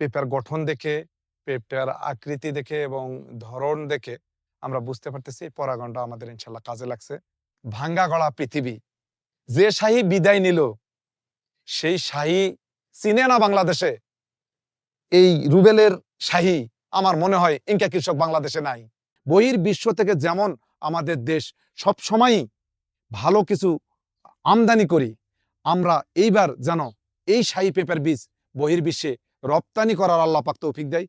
পেঁপের গঠন দেখে পেঁপটার আকৃতি দেখে এবং ধরন দেখে আমরা বুঝতে পারতেছি পরাগণটা আমাদের ইনশাল্লাহ কাজে লাগছে। ভাঙ্গা গড়া পৃথিবী, যে শাহী বিদায় নিল, সেই শাহী চিনে না বাংলাদেশে। এই রুবেলের শাহী আমার মনে হয় ইনকা কৃষক বাংলাদেশে নাই। বহির বিশ্ব থেকে যেমন আমাদের দেশ সব সময়ই ভালো কিছু আমদানি করি, আমরা এইবার যেন এই শাহী পেঁপের বীজ বহির্বিশ্বে রপ্তানি করার আল্লাহ পাক তৌফিক দেয়।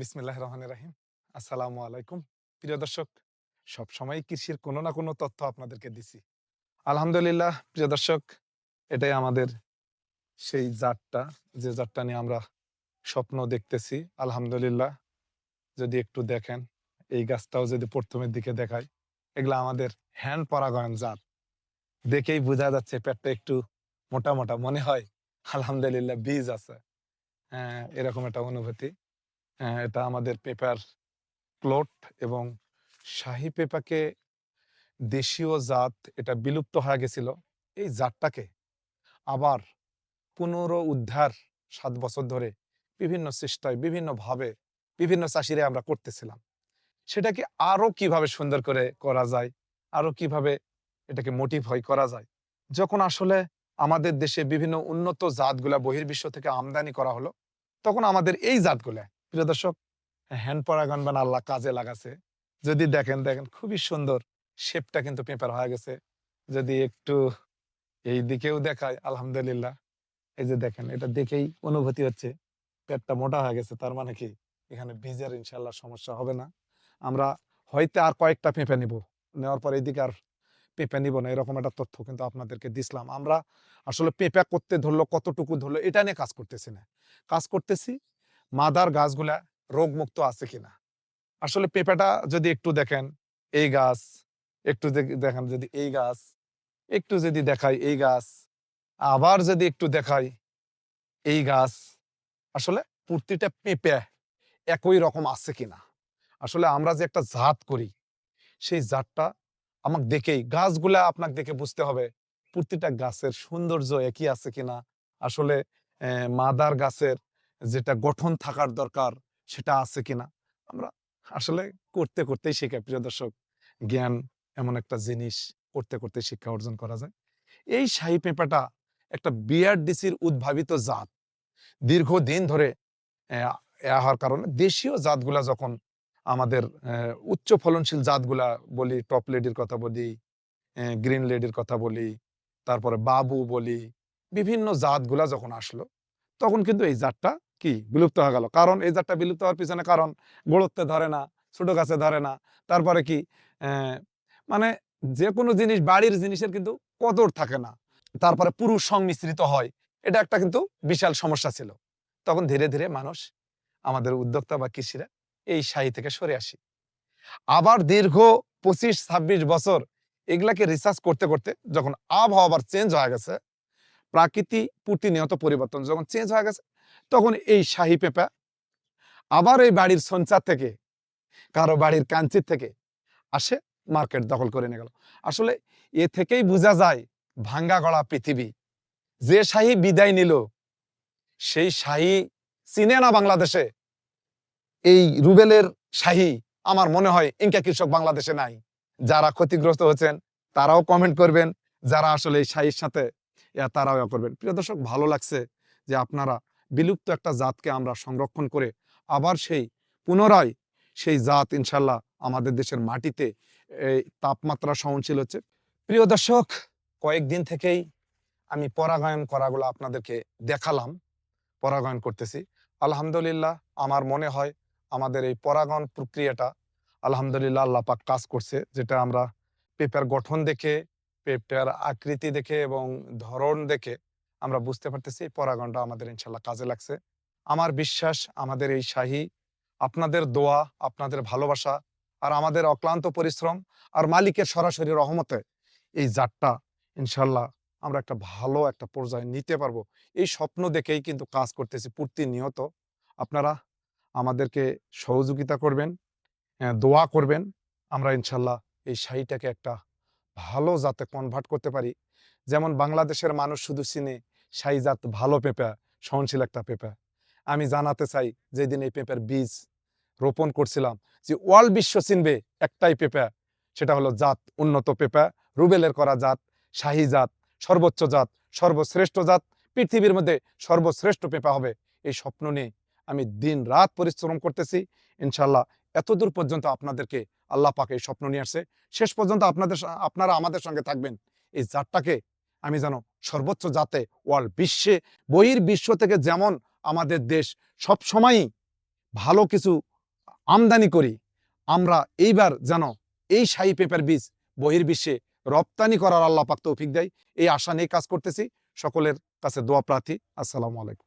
বিসমিল্লাহ রহমান রাহিম। আসসালামু আলাইকুম। প্রিয় দর্শক সবসময় কৃষির কোনো না কোনো তথ্য আপনাদেরকে দিছি। আলহামদুলিল্লাহ, প্রিয় দর্শক, এটাই আমাদের সেই জাতটা। যে জাতটা নিয়ে আমরা স্বপ্ন দেখতেছি, আলহামদুলিল্লাহ। যদি একটু দেখেন, এই গাছটাও যদি প্রথমের দিকে দেখায় এগুলা আমাদের হ্যান্ড পরাগায়ন জাত। দেখেই বোঝা যাচ্ছে পেটটা একটু মোটা মোটা মনে হয় আলহামদুলিল্লাহ বীজ আছে। হ্যাঁ এরকম একটা অনুভূতি। হ্যাঁ, এটা আমাদের পেপার প্লট এবং শাহী পেপাকে দেশীয় জাত এটা বিলুপ্ত হয়ে গেছিল। এই জাতটাকে আবার পুনর উদ্ধার সাত বছর ধরে বিভিন্ন চেষ্টায় বিভিন্নভাবে বিভিন্ন চাষিরে আমরা করতেছিলাম। সেটাকে আরও কীভাবে সুন্দর করে করা যায় আরও কীভাবে এটাকে মোটিফাই করা যায়। যখন আসলে আমাদের দেশে বিভিন্ন উন্নত জাতগুলা বহির্বিশ্ব থেকে আমদানি করা হলো, তখন আমাদের এই জাতগুলা, প্রিয় দর্শক হ্যান্ড পরাগন বান আল্লাহ কাজে লাগাছে। যদি দেখেন দেখেন, খুবই সুন্দর শেপটা কিন্তু পেপার হয়ে গেছে। যদি একটু এই দিকেও দেখায় আলহামদুলিল্লাহ। এই যে দেখেন, এটা দেখেই অনুভূতি হচ্ছে, পেটটা মোটা হয়ে গেছে, তার মানে কি? এখানে বীজের ইনশাল্লাহ সমস্যা হবে না। আমরা হয়তো আর কয়েকটা পেঁপে নিব, নেওয়ার পর এইদিকে আর পেঁপে নিব না, এরকম একটা তথ্য কিন্তু আপনাদেরকে দিছিলাম আমরা আসলে পেঁপে করতে ধরলো, কতটুকু ধরলো, এটা নিয়ে কাজ করতেছি না। কাজ করতেছি, মাদার গাছগুলা রোগমুক্ত আছে কিনা? আসলে পেঁপেটা যদি একটু দেখেন, এই গাছ, একটু দেখ- দেখেন যদি এই গাছ, একটু যদি দেখাই এই গাছ, আবার যদি একটু দেখাই এই গাছ, আসলে প্রতিটা পেঁপে একই রকম আছে কিনা? আসলে আমরা যে একটা জাত করি, সেই জাতটা আমাকে দেখেই, গাছগুলা আপনাকে দেখে বুঝতে হবে প্রতিটা গাছের সৌন্দর্য একই আছে কিনা। আসলে মাদার গাছের যেটা গঠন থাকার দরকার সেটা আছে কিনা। আমরা আসলে করতে, করতেই শেখাই। প্রিয় দর্শক, জ্ঞান এমন একটা জিনিস করতে করতে শিক্ষা অর্জন করা যায়। এই শাহী পেঁপাটা একটা বিআরডিসির উদ্ভাবিত জাত। দীর্ঘদিন ধরে হওয়ার কারণে দেশীয় জাতগুলা যখন আমাদের উচ্চ ফলনশীল জাতগুলা বলি টপ লেডির কথা বলি গ্রিন লেডির কথা বলি, তারপরে বাবু বলি, বিভিন্ন জাতগুলা যখন আসলো, তখন কিন্তু এই জাতটা কি বিলুপ্ত হয়ে গেল। কারণ এই জাতটা বিলুপ্ত হওয়ার পিছনে কারণ গোড়তে ধরে না, ছোট গাছে ধরে না, তারপরে কি মানে যে কোনো জিনিস, বাড়ির জিনিসের কিন্তু কদর থাকে না, তারপরে পুরুষ সংমিশ্রিত হয়, এটা একটা কিন্তু বিশাল সমস্যা ছিল। তখন ধীরে ধীরে মানুষ, আমাদের উদ্যোক্তা বা কৃষিরা এই শাহী থেকে সরে আসি। আবার দীর্ঘ পঁচিশ ছাব্বিশ বছর এগুলাকে রিসার্চ করতে করতে যখন আবহাওয়া আবার চেঞ্জ হয়ে গেছে, প্রাকৃতি প্রতিনিয়ত পরিবর্তন যখন চেঞ্জ হয়ে গেছে, তখন এই শাহী পেঁপা, আবার এই বাড়ির সঞ্চার থেকে, কারও বাড়ির কাঞ্চির থেকে আসে মার্কেট দখল করে নিয়ে গেল। আসলে এ থেকেই বোঝা যায় ভাঙ্গা গড়া পৃথিবী। যে শাহী বিদায় নিল, সেই শাহী চিনে না বাংলাদেশে। এই রুবেলের শাহী আমার মনে হয় ইনকা কৃষক বাংলাদেশে নাই। যারা ক্ষতিগ্রস্ত হচ্ছেন, তারাও কমেন্ট করবেন। যারা আসলে এই শাহীর সাথে তারাও করবেন। প্রিয় দর্শক, ভালো লাগছে যে আপনারা বিলুপ্ত একটা জাতকে আমরা সংরক্ষণ করে আবার সেই পুনরায় সেই জাত ইনশাল্লাহ আমাদের দেশের মাটিতে এই তাপমাত্রা সহনশীল হচ্ছে। প্রিয় দর্শক, কয়েকদিন থেকেই আমি পরাগায়ন করাগুলো আপনাদেরকে দেখালাম, পরাগায়ন করতেছি। আলহামদুলিল্লাহ, আমার মনে হয় আমাদের এই পরাগন প্রক্রিয়াটা আলহামদুলিল্লাহ আল্লাহ পাক কাজ করছে, যেটা আমরা পেপার গঠন দেখে, পেপার আকৃতি দেখে এবং ধরন দেখে আমরা বুঝতে পারতেছি এই পরাগনটা আমাদের ইনশাল্লাহ কাজে লাগছে। আমার বিশ্বাস, আমাদের এই শাহী, আপনাদের দোয়া, আপনাদের ভালোবাসা আর আমাদের অক্লান্ত পরিশ্রম আর মালিকের সরাসরি রহমতে এই জাতটা ইনশাল্লাহ আমরা একটা ভালো একটা পর্যায়ে নিতে পারব। এই স্বপ্ন দেখেই কিন্তু কাজ করতেছি, প্রতিনিয়ত। আপনারা আমাদেরকে সহযোগিতা করবেন দোয়া করবেন। আমরা ইনশাল্লাহ এই শাড়িটাকে একটা ভালো যাতে কনভার্ট করতে পারি। যেমন বাংলাদেশের মানুষ শুধু চিনে সাইজাত ভালো পেঁপা, সহনশীল একটা পেঁপা। আমি জানাতে চাই, যেদিন এই পেঁপের বীজ রোপণ করছিলাম, যে ওয়ার্ল্ড বিশ্ব চিনবে একটাই পেঁপা, সেটা হলো জাত, উন্নত পেঁপা, রুবেলের করা জাত, শাহী জাত, সর্বোচ্চ জাত, সর্বশ্রেষ্ঠ জাত, পৃথিবীর মধ্যে সর্বশ্রেষ্ঠ পেঁপা হবে, এই স্বপ্ন নিয়ে আমি দিন রাত পরিশ্রম করতেছি। ইনশাল্লাহ এতদূর পর্যন্ত আপনাদেরকে আল্লাহ পাকে স্বপ্ন নিয়ে আসছে। শেষ পর্যন্ত আপনাদের আপনারা আমাদের সঙ্গে থাকবেন। এই জাতটাকে আমি যেন সর্বোচ্চ জাতে ওয়ার্ল্ড বিশ্বে, বহির বিশ্ব থেকে যেমন আমাদের দেশ সব সময়ই ভালো কিছু আমদানি করি, আমরা এইবার যেন এই শাহি পেপার বীজ বহির্বিশ্বে রপ্তানি করার আল্লাহ পাক তৌফিক দেয়। এই আশা নিয়ে কাজ করতেছি। সকলের কাছে দোয়া প্রার্থী। আসসালামু আলাইকুম।